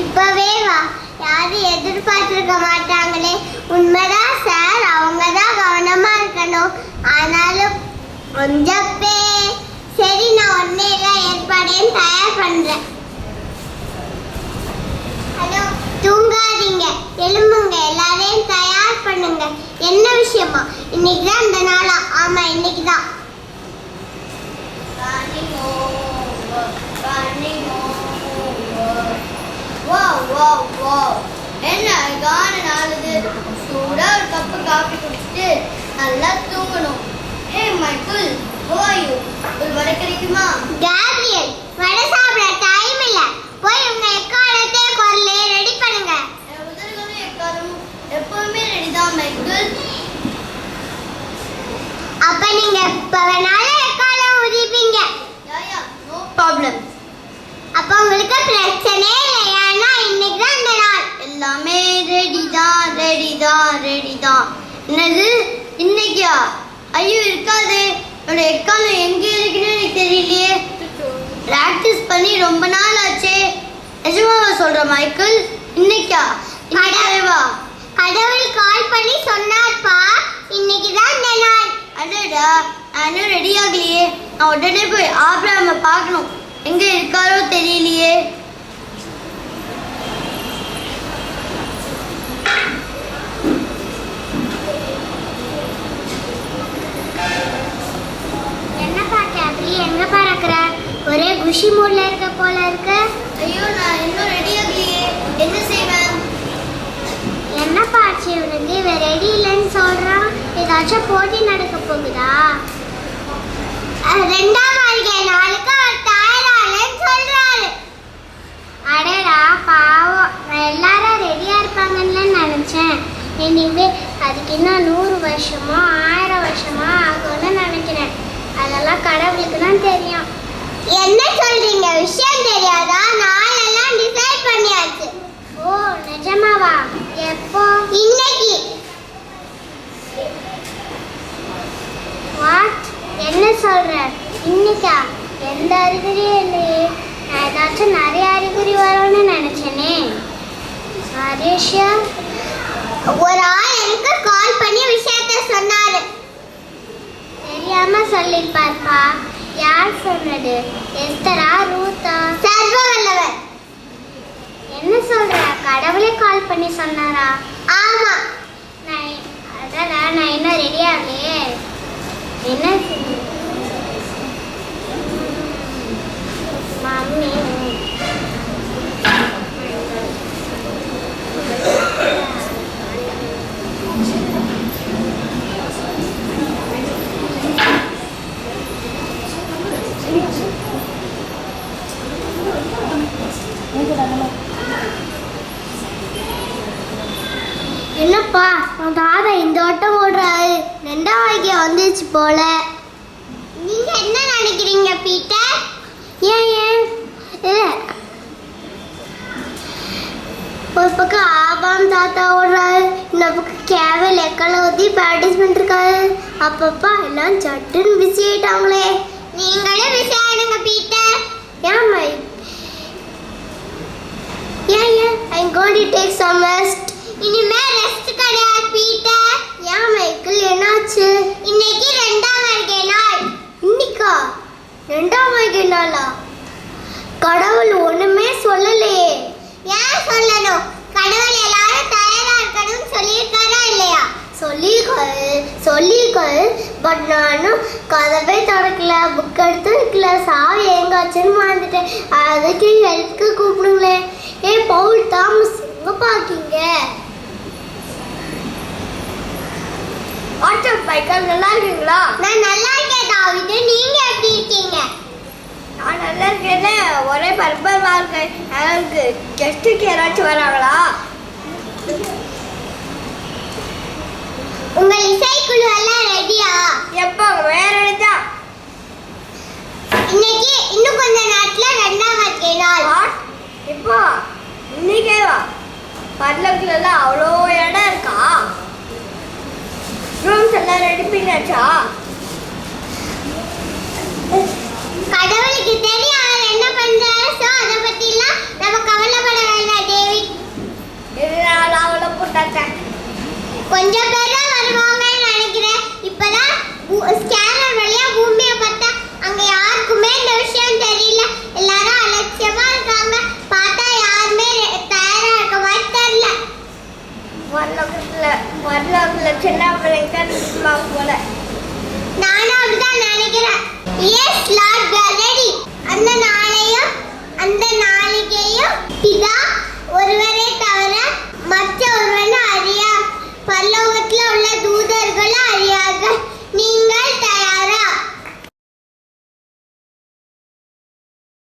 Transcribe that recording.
இப்பவே வா. யாரும் எதிர்பார்த்திருக்க மாட்டாங்களே. உண்மைதான் சார் அவங்க தான் கவனமா இருக்கணும். ஆனாலும் கொஞ்சம் பே சரி நான் உடனே எல்லாம் ஏற்பாடையும் தயார் பண்றேன். ஹலோ தூங்காதீங்க. எழும்புங்க. எல்லாரையும் தயார் பண்ணுங்க. என்ன விஷயமா? இன்னைக்கு தான் இந்த நாளா? ஆமா இன்னைக்கு தான் என்ன அழகான நாள் இது. சூடா ஒரு கப்பு காஃபி குடிச்சிட்டு நல்லா தூங்கணும். ஹே மைக்கிள் ஓய்வு ஒரு வடை கிடைக்குமா? கேப்ரியல் வடை சாப்பிட டைம் இல்ல. போய் உங்க எக்காலத்தே குரலே ரெடி பண்ணுங்க என் உதடுகளும் எக்காரும் எப்பவுமே ரெடி தான் மைக்கிள் அப்ப நீங்க எப்ப வேணாலும் எக்காலம் உதிப்பீங்க யாயா நோ ப்ராப்ளம் அப்ப உங்களுக்கு பிரச்சனையே இல்லை ஏன்னா இன்னைக்கு தான் இந்த நாள் எல்லாமே ரெடி தான் ரெடி தான் என்னது? இன்னைக்கா? ஐயோ இருக்காதே. என்னோட எக்காலம் எங்க இருக்குன்னு எனக்கு தெரியலையே. பிராக்டிஸ் பண்ணி ரொம்ப நாள் ஆச்சே. நிஜமாவா சொல்ற மைக்கேல் இன்னைக்கா? வா கடவுள் கால் பண்ணி சொன்னார்ப்பா. இன்னைக்கு தான் இந்த நாள். அடடா இன்னும் ரெடி ஆகலையே. நான் உடனே போய் ஆப்ராம பார்க்கணும். எங்க இருக்காரோ தெரியலையே என்னப்பா கேப்ரி எங்க பறக்குற ஒரே குஷி மூட்ல இருக்க போல இருக்கு? ஐயோ நான் இன்னும் ரெடி ஆகலையே. என்ன செய்வேன்? என்னப்பா ஆச்சு? இவனுக்கு இவன் ரெடி இல்லைன்னு சொல்றான். ஏதாச்சும் போட்டி நடக்க போகுதா? ரெண்டாம் வாழ்க்கை நாளுக்கு அவர் தயாராகலன்னு சொல்றாரு. அடடா பாவம். எல்லாரும் ரெடியா இருப்பாங்கன்னு நினைச்சேன். எனிவே அதுக்கு இன்னும் நூறு வருஷமோ ஆயிரம் வருஷமோ ஆகும்னு நினைக்கிறேன். அதெல்லாம் கடவுளுக்கு தான் தெரியும். என்ன சொல்றீங்க? விஷயம் தெரியாதா? நாளெல்லாம் டிசைட் பண்ணியாச்சு. ஓ நிஜமாவா? எப்போ? இன்னைக்கு. வாட் என்ன சொல்ற? இன்னைக்கா? எந்த அறிகுறியும் இல்லையே. நான் ஏதாச்சும் நிறைய அறிகுறி வரும்னு நினைச்சேனே. ஹரிஷா? ஒரு ஆள் எனக்கு கால் பண்ணி விஷயத்த சொன்னாரு. தெரியாம சொல்லிருப்பார்ப்பா. யார் சொன்னது? எஸ்தரா ரூத்தா? சர்வ வல்லவர் என்ன சொல்ற? கடவுளே கால் பண்ணி சொன்னாரா? ஆமா. நான் அடடா நான் இன்னும் ரெடி ஆகலையே. என்ன செஞ்சு- மம்மி என்னப்பா உன் தாத்தா இந்த வட்டம் ஓடுறாரு ரெண்டாம் வாக்கியம் வந்துச்சு போல நீங்க என்ன நினைக்கிறீங்க பீட்டர் ஏன் ஏன் இல்லை ஒரு பக்கம் ஆபாம் தாத்தா ஓடுறாரு இந்த பக்கம் கேவல் எக்கல ஊற்றி ப்ராக்டிஸ் பண்ணிருக்காரு அப்பப்பா எல்லாம் சட்டுன்னு பிஸி ஆயிட்டாங்களே. நீங்களே பிஸி ஆயிடுங்க Peter. And my and and I going to take some rest இனிமே ரெஸ்ட் கிடையாது பீட்டர் ஏன் மைக்கேல் என்னாச்சு இன்னைக்கு ரெண்டாம் வருகை நாள் இன்னைக்கா நாளா கடவுள் ஒண்ணுமே சொல்லலையே. ஏன் சொல்லணும்? கடவுள் எல்லாரும் தயாரா இருக்கணும்னு சொல்லியிருக்காரா இல்லையா? சொல்லியிருக்காரு சொல்லியிருக்காரு. பட் நானும் கதவே திறக்கல புக் எடுத்து வைக்கல சாவி எங்காச்சுன்னு மறந்துட்டேன். அதுக்கு ஹெல்ப்க்கு கூப்பிடுங்களேன் ஏ பவுல் தாமஸ் எங்க பாக்கீங்க? வாட்ஸ்அப் மைக்கேல் நல்லா இருக்கீங்களா? நான் நல்லா இருக்கேன் தாவிது. நீங்க எப்படி இருக்கீங்க? பர்பமா இருக்கேன் எனக்கு கெஸ்ட்டுக்கு யாராச்சும் வராங்களா உங்க இசைக்குழு எல்லாம் ரெடியா எப்போ வேற இடத்தா இன்னைக்கு இன்னும் கொஞ்ச நேரத்துல ரெண்டாம் வருகை நாள். இப்போ இன்னைக்கே வா பல்லக்குல எல்லாம் அவ்வளோ இடம் இருக்கா? ரூம்ஸ் எல்லாம் ரெடி பண்ணியாச்சா கடவுளுக்கு தெரியும் கஷ்டம் அதை பற்றிலாம் நம்ம கவலைப்பட வேண்டாம் டேவிட் அவ்வளோ போட்டாங்க கொஞ்சம் பேர் தான் நினைக்கிறேன். இப்போதான் ஸ்கேனர் வழியாக பூமியை பார்த்தா அங்கே யாருக்குமே இந்த விஷயம் தெரியல. எல்லாரும் அலட்சியமாக இருக்காங்க. பார்த்தா யாருமே தயாராக இருக்க மாதிரி தெரியல. வரலாற்றில் சின்ன பிள்ளைங்க போல. நானும் அப்படிதான் நினைக்கிறேன். எஸ் லார்ட் ரெடி அந்த நான் அந்த நாளிகையும் பிதா ஒருவரே